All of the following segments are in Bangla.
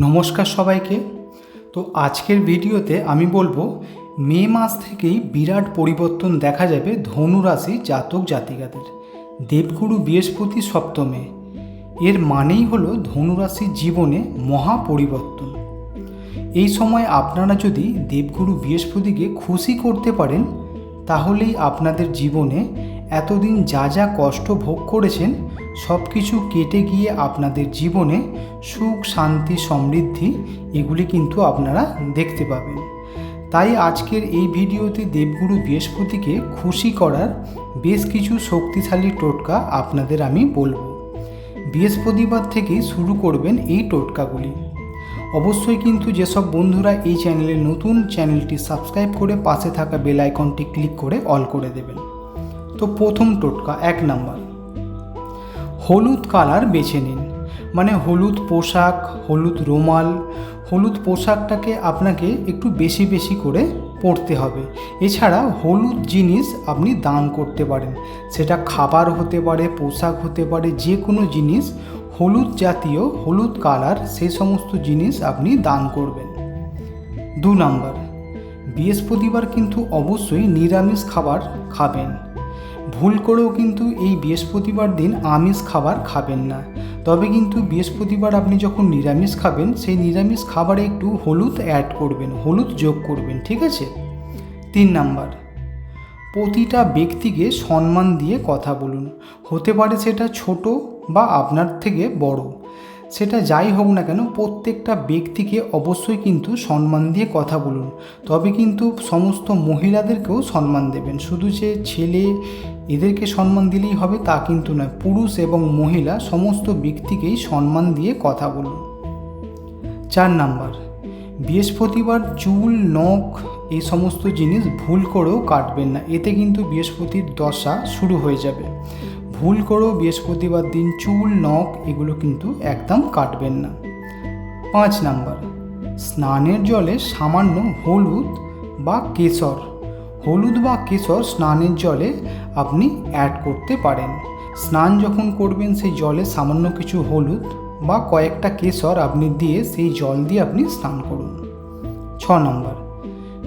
নমস্কার সবাইকে। তো আজকের ভিডিওতে আমি বলব, মে মাস থেকেই বিরাট পরিবর্তন দেখা যাবে ধনুরাশি জাতক জাতিকাদের। দেবগুরু বৃহস্পতি সপ্তমে। এর মানেই হলো ধনুরাশির জীবনে মহা পরিবর্তন। এই সময় আপনারা যদি দেবগুরু বৃহস্পতিকে খুশি করতে পারেন, তাহলেই আপনাদের জীবনে এতদিন যা যা কষ্ট ভোগ করেছেন, সব কিছু কেটে গিয়ে আপনাদের জীবনে সুখ, শান্তি, সমৃদ্ধি, এগুলি কিন্তু আপনারা দেখতে পাবেন। তাই আজকের এই ভিডিওতে দেবগুরু বৃহস্পতিকে খুশি করার বেশ কিছু শক্তিশালী টোটকা আপনাদের আমি বলব। বৃহস্পতিবার থেকেই শুরু করবেন এই টোটকাগুলি। অবশ্যই কিন্তু যেসব বন্ধুরা এই চ্যানেলে নতুন, চ্যানেলটি সাবস্ক্রাইব করে পাশে থাকা বেল আইকনটি ক্লিক করে অল করে দেবেন। তো প্রথম টোটকা এক নাম্বার। হলুদ কালার বেছে নিন। মানে হলুদ পোশাক, হলুদ রুমাল, হলুদ পোশাকটাকে আপনাকে একটু বেশি বেশি করে পরতে হবে। এছাড়া হলুদ জিনিস আপনি দান করতে পারেন। সেটা খাবার হতে পারে, পোশাক হতে পারে যে কোনো জিনিস, হলুদ জাতীয়, হলুদ কালার সেই সমস্ত জিনিস আপনি দান করবেন। দু নাম্বার, বৃহস্পতিবার কিন্তু অবশ্যই নিরামিষ খাবার খাবেন। ভুল করেও কিন্তু এই বৃহস্পতিবার দিন আমিষ খাবার খাবেন না। তবে কিন্তু বৃহস্পতিবার আপনি যখন নিরামিষ খাবেন, সেই নিরামিষ খাবারে একটু হলুদ অ্যাড করবেন, হলুদ যোগ করবেন, ঠিক আছে? তিন নাম্বার, প্রতিটা ব্যক্তিকে সম্মান দিয়ে কথা বলুন। হতে পারে সেটা ছোট বা আপনার থেকে বড়। সেটা যাই হোক না কেন, প্রত্যেকটা ব্যক্তিকে অবশ্যই কিন্তু সম্মান দিয়ে কথা বলুন। তবে কিন্তু সমস্ত মহিলাদেরকেও সম্মান দেবেন। শুধু যে ছেলে এদেরকে সম্মান দিলেই হবে তা কিন্তু নয়। পুরুষ এবং মহিলা সমস্ত ব্যক্তিকেই সম্মান দিয়ে কথা বলুন। চার নাম্বার, বৃহস্পতিবার চুল, নখ এই সমস্ত জিনিস ভুল করেও কাটবেন না। এতে কিন্তু বৃহস্পতির দশা শুরু হয়ে যাবে। ভুল করেও বৃহস্পতিবার দিন চুল, নখ এগুলো কিন্তু একদম কাটবেন না। পাঁচ নাম্বার, স্নানের জলে সামান্য হলুদ বা কেশর হলুদ বা কেশর স্নানের জলে আপনি অ্যাড করতে পারেন। স্নান যখন করবেন, সেই জলে সামান্য কিছু হলুদ বা কয়েকটা কেশর আপনি দিয়ে সেই জল দিয়ে আপনি স্নান করুন। ছ নম্বর,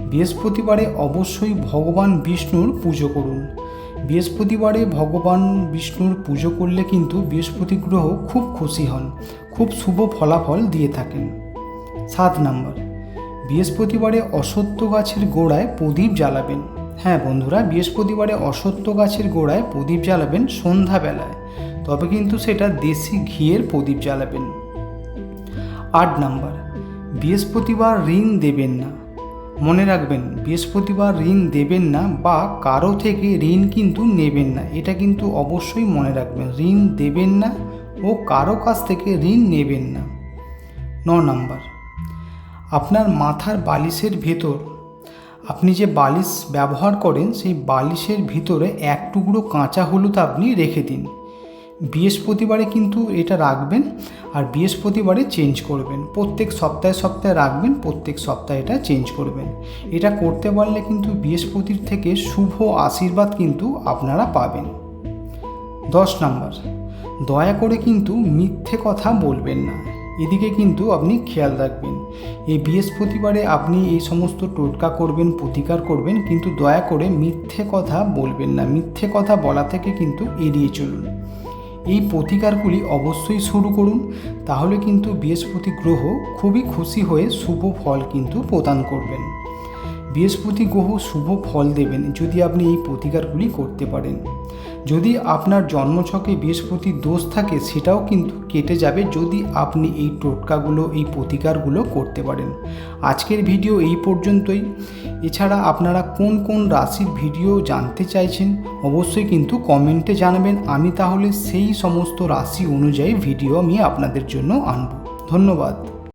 বৃহস্পতিবারে অবশ্যই ভগবান বিষ্ণুর পুজো করুন। বৃহস্পতিবারে ভগবান বিষ্ণুর পুজো করলে কিন্তু বৃহস্পতি গ্রহ খুব খুশি হন, খুব শুভ ফলাফল দিয়ে থাকেন। সাত নম্বর বৃহস্পতিবারে অসত্য গাছের গোড়ায় প্রদীপ জ্বালাবেন। হ্যাঁ বন্ধুরা, বৃহস্পতিবারে অসত্য গাছের গোড়ায় প্রদীপ জ্বালাবেন সন্ধ্যাবেলায়। তবে কিন্তু সেটা দেশি ঘিয়ের প্রদীপ জ্বালাবেন। আট নাম্বার, বৃহস্পতিবার ঋণ দেবেন না। মনে রাখবেন, বৃহস্পতিবার ঋণ দেবেন না বা কারও থেকে ঋণ কিন্তু নেবেন না। এটা কিন্তু অবশ্যই মনে রাখবেন, ঋণ দেবেন না ও কারও কাছ থেকে ঋণ নেবেন না। ন নাম্বার আপনার মাথার বালিশের ভেতর। আপনি যে বালিশ ব্যবহার করেন, সেই বালিশের ভিতরে এক টুকরো কাঁচা হলুদ আপনি রেখে দিন। বৃহস্পতিবারে কিন্তু এটা রাখবেন আর বৃহস্পতিবারে চেঞ্জ করবেন। প্রত্যেক সপ্তাহে সপ্তাহে রাখবেন, প্রত্যেক সপ্তাহে এটা চেঞ্জ করবেন। এটা করতে পারলে কিন্তু বৃহস্পতির থেকে শুভ আশীর্বাদ কিন্তু আপনারা পাবেন। দশ নম্বর, দয়া করে কিন্তু মিথ্যে কথা বলবেন না। এদিকে কিন্তু আপনি খেয়াল রাখবেন। এই বৃহস্পতিবারে আপনি এই সমস্ত টোটকা করবেন, প্রতিকার করবেন, কিন্তু দয়া করে মিথ্যে কথা বলবেন না। মিথ্যে কথা বলা থেকে কিন্তু এড়িয়ে চলুন। এই প্রতিকারগুলি অবশ্যই শুরু করুন, তাহলে কিন্তু বৃহস্পতি গ্রহ খুবই খুশি হয়ে শুভ ফল কিন্তু প্রদান করবেন। বৃহস্পতি গ্রহ শুভ ফল দেবেন যদি আপনি এই প্রতিকারগুলি করতে পারেন। যদি আপনার জন্মছকে বৃহস্পতির দোষ থাকে, সেটাও কিন্তু কেটে যাবে যদি আপনি এই টোটকাগুলো, এই প্রতিকারগুলো করতে পারেন। আজকের ভিডিও এই পর্যন্তই। এছাড়া আপনারা কোন কোন রাশির ভিডিও জানতে চাইছেন, অবশ্যই কিন্তু কমেন্টে জানাবেন। আমি তাহলে সেই সমস্ত রাশি অনুযায়ী ভিডিও আমি আপনাদের জন্য আনব। ধন্যবাদ।